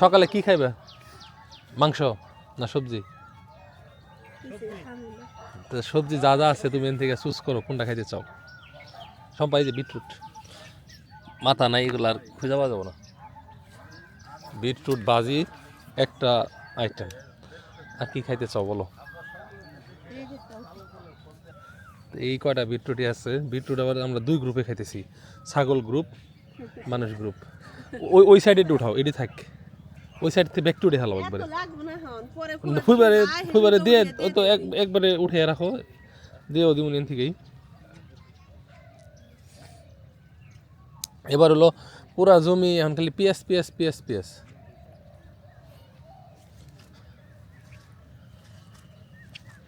সকালে কি খাইবে? মাংস না সবজি? সবজি যা যা আছে তুমি এন থেকে চুজ করো, কোনটা খাইতে চাও। সম্পাই যে বিটরুট। মাথা নাই, এগুলো আর খুঁজে পাওয়া যাব না। বিটরুট বাজি একটা আইটেম আর কি খাইতে চাও বলো? এই কয়টা বিটরুটই আছে। বিটরুট আবার আমরা দুই গ্রুপে খাইতেছি। ছাগল গ্রুপ মানুষ গ্রুপ ওই ওই সাইডে উঠাও, এটি থাক। ওই সাইড থেকে ব্যাক টু উঠে হালাও একবারে। ফুইবারে ফুইবারে দিয়ে ও তো এক একবারে উঠে রাখো দিয়েও দিব নিন থেকেই এবার হলো পুরা জমি এখন খালি পিএস পিএস পিএস পিএস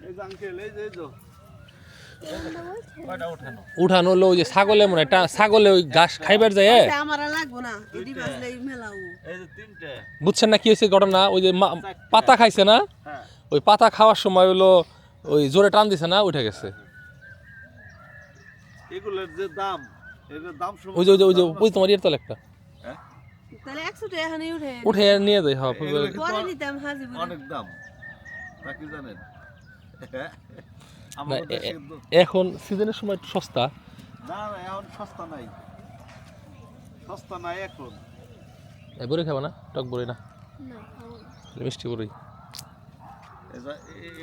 এই যে আঙ্কেল এই যে এই যে কয়টা উঠানো? উঠানো হলো ওই যে ছাগলে মনে হয় টা- ছাগলে ওই ঘাস খাইবার যায় হ্যাঁ? আমার লাগবো না এডি বাজলে এই যে তিনটে। বুঝছেন না কি হয়েছে ঘটনা? ওই যে মা- পাতা খাইছে না? হ্যাঁ। ওই পাতা খাওয়ার সময় হলো ওই জোরে টান দিছে না উঠে গেছে। এগুলোর যে দাম ওই যে ওই যে ওই যে ওই তোমার ইয়ের তলে একটা। হ্যাঁ? উঠে। নিয়ে যায় হ্যাঁ অনেক- দাম। তা কি জানেন? এখন সিজনের সময় একটু সস্তা। না এখন সস্তা নাই। সস্তা নাই এখন। বড়ি খাবা না? টক বড়ি না। মিষ্টি বড়ি।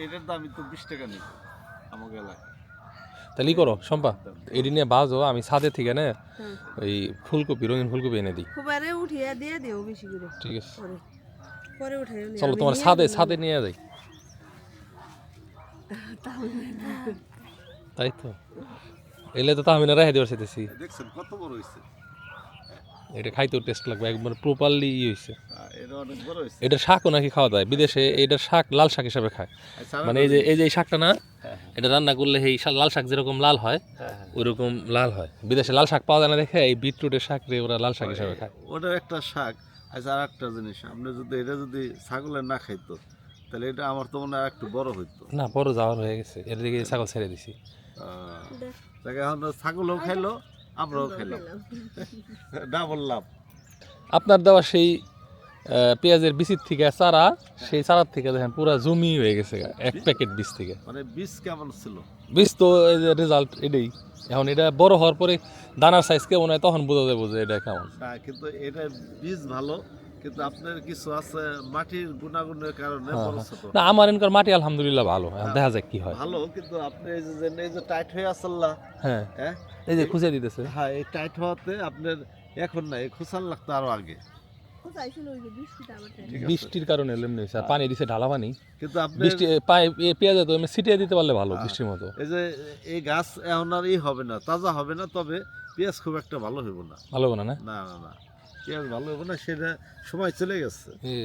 এটার দামই তো বিশ টাকা নেই এলাকায় তাহলে ই করো সম্পা এডি নিয়ে বাজো আমি ছাদে থেকে না। ওই ফুলকপি রঙিন ফুলকপি এনে দিই। খুবারে উঠিয়ে দিয়ে দিও বেশি করে। ঠিক আছে। পরে পরে উঠে চলো তোমার ছাদে ছাদে নিয়ে যাই। তাই তো? এলে তো তাহমিনা রেখে দেওয়ার চাইতেছি দেখছেন কত বড় হয়েছে এটা খাইতেও টেস্ট লাগবে একবার প্রপারলি ই হয়েছে এটা হয়েছে এটা শাকও নাকি খাওয়া যায়? বিদেশে শাক লাল শাক হিসাবে খায়। আচ্ছা, মানে এই যে এই যে শাকটা না হ্যাঁ, এটা রান্না করলে এই লাল শাক যেরকম লাল হয় হ্যাঁ, ওইরকম লাল হয়। বিদেশে লাল শাক পাওয়া যায় না দেখে এই বিটরুটের শাক রে ওরা লাল শাক হিসাবে খায়। ওটার একটা শাক আচ্ছা আর একটা জিনিস আপনি যদি এটা যদি ছাগলের না খাইতো তাহলে এটা আমার তো মনে হয় একটু বড় হইতো। না বড় যাওয়ার হয়ে গেছে। এর দিকে ছাগল ছেড়ে দিছি। তাকে এখন ছাগলও খাইলো আমরাও খাইলাম ডাবল লাভ আপনার দেওয়া সেই পেঁয়াজের বিচির থেকে চারা সেই চারার থেকে দেখেন পুরা জমি হয়ে গেছে এক প্যাকেট বীজ থেকে। মানে বীজ কেমন ছিল? বীজ তো রেজাল্ট এটাই। এখন এটা বড় হওয়ার পরে দানার সাইজ কেমন হয় তখন বোঝা যাবে যে এটা কেমন। কিন্তু এটা বীজ ভালো কিন্তু আপনার কিছু আছে মাটির গুণাগুণের কারণে হ্যাঁ, হ্যাঁ। না আমার এনকার মাটি আলহামদুলিল্লাহ ভালো দেখা যাক কি হয়। ভালো কিন্তু আপনি এই যে এই যে টাইট হয়ে আসল্লা হ্যাঁ। হ্যাঁ? এই যে খুঁজে দিতেছে। হ্যাঁ এই টাইট হওয়াতে আপনার এখন না এই খুসান লাগতো আরও আগে। বৃষ্টির কারণে এমনি হয়েছে আর পানি দিছে ঢালা পানি। কিন্তু আপনি বৃষ্টি পায়ে পেঁয়াজে তো এমনি ছিটিয়ে দিতে পারলে ভালো বৃষ্টির মতো। এই যে এই গাছ এখন আর ই হবে না তাজা হবে না তবে পেঁয়াজ খুব একটা ভালো হইব না। ভালো না না? না না না। পেঁয়াজ ভালো হবে না সেটা সময় চলে গেছে। এ,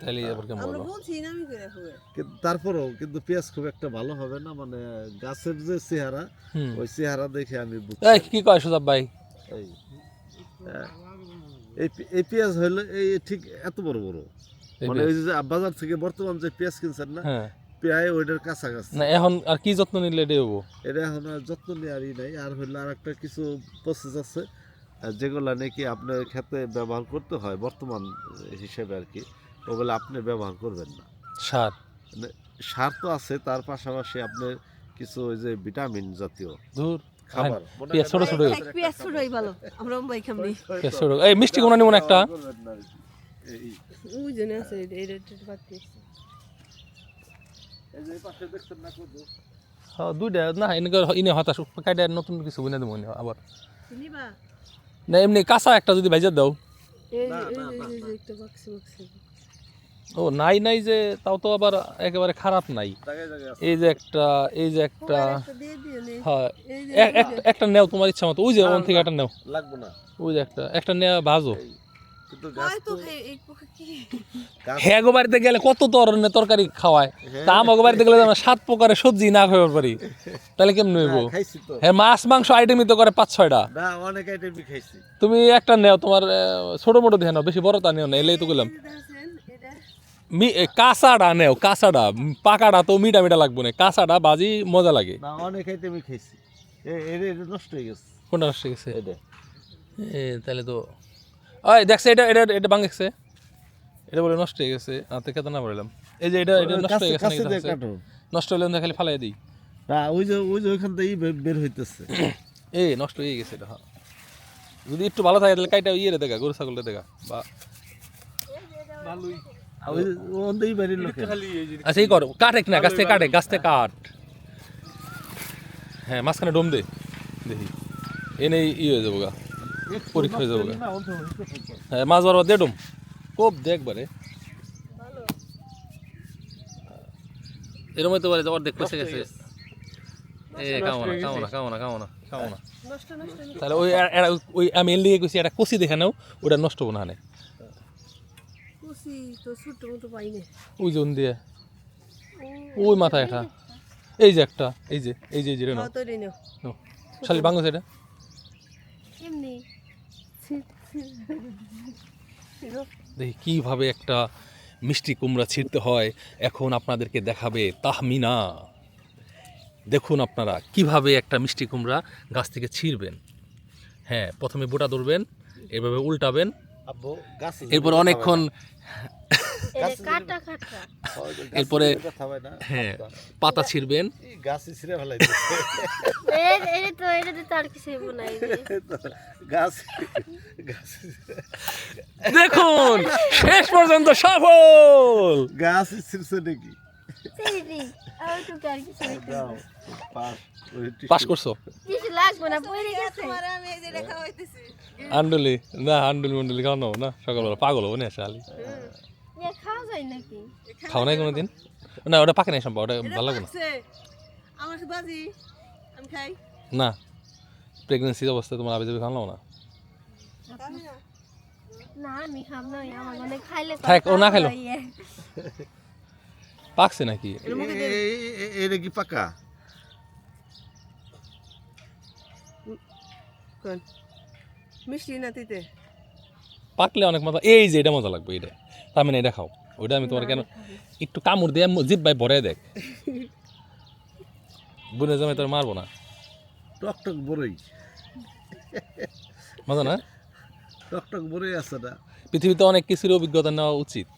তাইলে আবার কেমন আমরা বলব বলছি না করে হবে। কিন্তু তারপরেও কিন্তু পেঁয়াজ খুব একটা ভালো হবে না মানে গাছের যে চেহারা ওই চেহারা দেখে আমি বুঝছি। এই কি কয় সুজাব ভাই? এই। এই পেঁয়াজ হইল এই ঠিক এত বড় বড়। মানে ওই যে বাজার থেকে বর্তমান যে পেঁয়াজ কিনছেন না হ্যাঁ। প্রায় ওইটার কাছাকাছি। না এখন আর কি যত্ন নিলে এটা হব? এটা এখন আর যত্ন নেওয়ারই নাই আর হইল আর একটা কিছু প্রসেস আছে যেগুলা নাকি আপনার ক্ষেতে ব্যবহার করতে হয় বর্তমান হিসেবে আর কি ওগুলো আপনি ব্যবহার করবেন না। সার। মানে সার তো আছে তার পাশাপাশি আপনার কিছু ওই যে ভিটামিন জাতীয় ধুর খাবার। ছোট ছোট পেঁয়াজ ছোটই ভালো আমরা মুম্বাই খামনি। পেঁয়াজ ছোট। এই মিষ্টি কোনা নিমন একটা। না আর কি। এই- ওই জন্য আছে এটা এটা এটা বাদ দিয়েছি। এই যে পাশে দেখছেন না কত হ্যাঁ, দুইটা না এনেকে ইনে হতাশ কাইটা নতুন কিছু বুঝে দেবো আবার। চিনিবা না এমনি কাঁচা একটা যদি ভেজে দাও। ও নাই নাই যে তাও তো আবার একেবারে খারাপ নাই। জায়গায় জায়গায় আছে। এই যে একটা এই যে একটা একটা দিয়ে হ্যাঁ একটা নেও তোমার ইচ্ছা মতো। ওই যে ওন থেকে একটা নেও। লাগবো না। ওই যে একটা একটা নেওয়া ভাজো। হ্যাঁ বাড়িতে গেলে কত ধরনের তরকারি খাওয়ায়। তা আমাকে বাড়িতে গেলে আমরা সাত প্রকারের সবজি না খাবার পারি। তাহলে কেমন হইব? হ্যাঁ মাছ মাংস আইটেমই তো করে পাঁচ ছয়টা। অনেক আইটেমই খাইছি। তুমি একটা নেও তোমার ছোট মোটো দিয়ে নাও বেশি বড় তা নিও না এলেই তো এটা মি এ, কাঁচাটা নেও কাঁচাটা। উম, পাকাটা তো মিঠা মিঠা লাগবে না কাঁচাটা বাজি মজা লাগে। না অনেক আইটেমই খাইছি। নষ্ট হয়ে গেছে। কোনটা নষ্ট হয়ে গেছে? এ তাহলে তো ওই দেখছে এটা এটা এটা ভাঙছে। এটা বলে নষ্ট হয়ে গেছে। হাতে কেতন না বললাম। এই যে এটা এটা নষ্ট হয়ে গেছে নষ্ট হলে খালি ফালাই দিই। তা ওই যে ওই যে ওইখান থেকেই বের হইতেছে। এই নষ্ট হয়ে গেছে এটা হ্যাঁ। যদি একটু ভালো থাকে তাহলে কাইটা ইয়ে দেখা গরু ছাগলের দেখা বা আচ্ছা এই কর কাট এক না গাছ থেকে কাটে গাছ থেকে কাট। হ্যাঁ মাঝখানে ডোম দে দেখি। এনে ই হয়ে যাব গা। পরীক্ষা হয়ে যাব হ্যাঁ মাছ বারবার দে ডোম। কোপ দে একবারে এরম হতে পারে যে অর্ধেক পচে গেছে। এ। তাহলে ওই ওই আমি এর লিগে একটা কষি দেখে নাও ওটা নষ্ট হব না ওই জন দিয়ে। ওই মাথায় একটা। এই যে একটা এই যে এই যে এই যে নাও। শালি বাংলা এটা এমনি। দেখি কীভাবে একটা মিষ্টি কুমড়া ছিঁড়তে হয়। এখন আপনাদেরকে দেখাবে তাহমিনা। দেখুন আপনারা কীভাবে একটা মিষ্টি কুমড়া গাছ থেকে ছিঁড়বেন। হ্যাঁ প্রথমে বোটা ধরবেন এভাবে উল্টাবেন। আব্বু এরপর অনেকক্ষণ এরপরে হয় পাতা ছিঁড়বেন। এই ছিঁড়ে ফেলাইতেছে। তো এটা তো তার কিছু নাই গাছ গাছ দেখুন শেষ পর্যন্ত সফল। গাছ ছিঁড়ছে নাকি? পাস করছ? কিছু লাগবে না পড়ে গেছে। আমি এই যে রেখা হইতেছি আন্ডলি না আন্ডলি মন্ডলি খাওয়ানো না সকালবেলা পাগল হব না শালি। এ খাওয়া যায় নাকি? খাও নাই কোনোদিন? না ওটা পাকে নাই সম্ভব ওটা ভালো লাগবে না। আমার বাজি আমি খাই। না প্রেগনেন্সি অবস্থায় তোমার আবে যাবে খাওয়ানো না? না আমি না আমার থাক, ও না খাইলো। পাকছে নাকি? এটা কি পাকা? মিষ্টি না তিতে পাকলে অনেক মজা এই যে এটা মজা লাগবে এটা। তার মানে এটা খাও ওইটা আমি তোমার কেন একটু কামড় দিয়ে জিপ ভাই ভরে দেখ। বুনে জমে তোর মারবো না। টক টক বড়ই মজা না? টক টক বড়ই আছে না। পৃথিবীতে অনেক কিছুর অভিজ্ঞতা নেওয়া উচিত।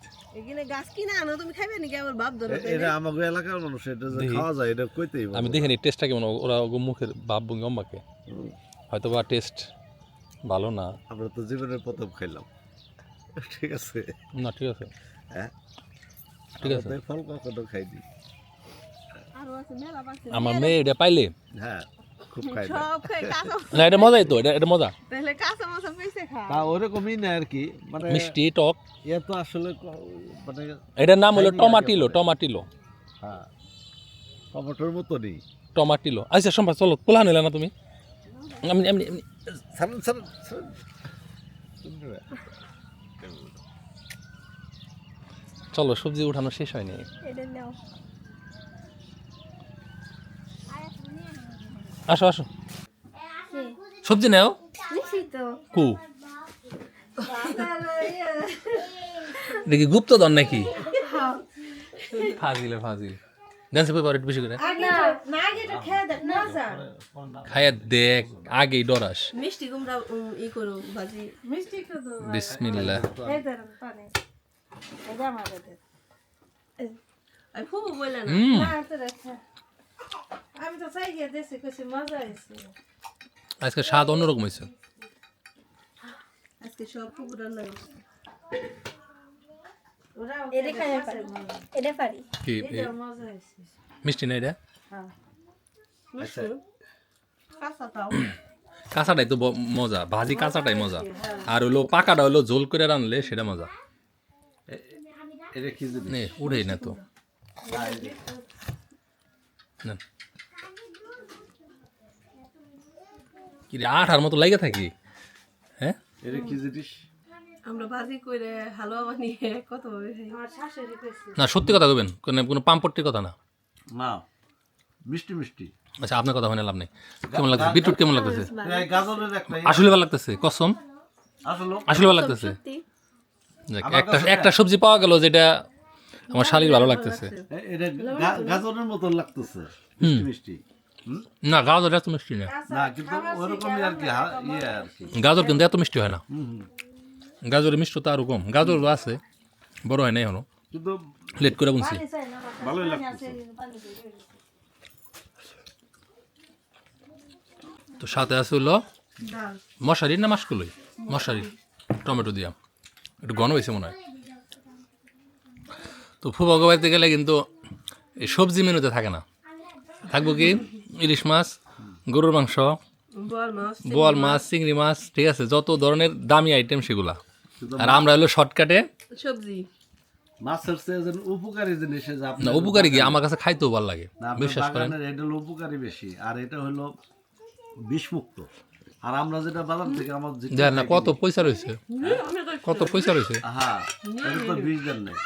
আমি দেখিনি টেস্টটা কেমন? ওরা মুখের ভাব ভঙ্গি অম্মাকে হয়তো বা টেস্ট ভালো না। আমরা তো জীবনের প্রথম খাইলাম। ঠিক আছে। না ঠিক আছে। হ্যাঁ? ঠিক আছে। ফল কখনো খাইনি। আরও আছে মেলা পাচ্ছে আমার মেয়ে এটা পাইলে? হ্যাঁ খুব খাই না। এটা মজাই তো এটা এটা মজা। তাহলে কাঁচা মাছা পেয়েছে খা তা ওরকমই না আর কি মানে মিষ্টি টক। তো আসলে মানে এটার নাম হলো টমাটিলো। টমাটিলো। হ্যাঁ টমেটোর মতো নেই টমাটিলো। আচ্ছা সম্ভব চলো পোলা নিলে না তুমি? এমনি এমনি এমনি। চলো সবজি উঠানো শেষ হয়নি। আসো আসো। সবজি নাও। কু? দেখি গুপ্তধন নাকি? ফাজিলে ফাজিল। ডান্সে পেপার একটু বেশি করে। খেয়ে দেখ আগেই ডরাস। মিষ্টি কুমড়া ই করো ভাজি। মিষ্টি করো বিসমিল্লাহ আমি খুব বললে না। আমি তো চাই গিয়ে দেশে কইছি মজা হয়েছে আজকে স্বাদ অন্যরকম হয়েছে আজকে সব খুব রান্না হয়েছে মিষ্টি না এটা? কাঁচা তাও কাঁচাটাই তো মজা। ভাজি কাঁচাটাই মজা। আর হলো পাকাটা হলো ঝোল করে রানলে সেটা মজা। এটা কি জিনিস? নে উড়েই না তো। নেন। কি রে আঠার মতো লাগে থাকি? হ্যাঁ? এটা কি জিনিস? আমরা হালুয়া বানিয়ে কত না সত্যি কথা কবেন কোনো কোনো পাম্পট্টির কথা না। না মিষ্টি মিষ্টি। আচ্ছা আপনার কথা হয় লাভ নেই। কেমন লাগছে বিটরুট কেমন লাগতেছে? ইয়ে। আসলে ভালো লাগতেছে কসম? আসলে? ভালো লাগতেছে? একটা একটা সবজি পাওয়া গেল যেটা আমার শালির ভালো লাগতেছে। এটা গাজরের মতো লাগতেছে মিষ্টি মিষ্টি। না গাজর এত মিষ্টি না। না কিন্তু ওরকমই আর কি ইয়ে আর কি। গাজর কিন্তু এত মিষ্টি হয় না। গাজরের মিষ্টতা আরও কম। গাজর আছে বড় হয় না এখনও। কিন্তু লেট করে। ভালোই লাগতেছে। দিয়েছি। তো সাথে আছে হলো মশারির না মাসকুলোই? মশারি। টমেটো দিয়া একটু ঘন হয়েছে মনে হয়। তো ফুবাগো বাড়িতে গেলে কিন্তু এই সবজি মেনুতে থাকে না। থাকব কি? ইলিশ মাছ গরুর মাংস বোয়াল মাছ চিংড়ি মাছ। ঠিক আছে? যত ধরনের দামি আইটেম সেগুলা। আর আমরা হলো শর্টকাটে সবজি। মাছের চেয়ে উপকারী জিনিস না উপকারী কি? আমার কাছে খাইতেও ভালো লাগে। বিশ্বাস করেন। এটা হলো উপকারী বেশি। আর এটা হলো বিষমুক্ত। আর আমরা যেটা বাজার থেকে আমার জান না কত পয়সা রয়েছে? কত পয়সা রয়েছে? হ্যাঁ বিশ তো দেন নাই।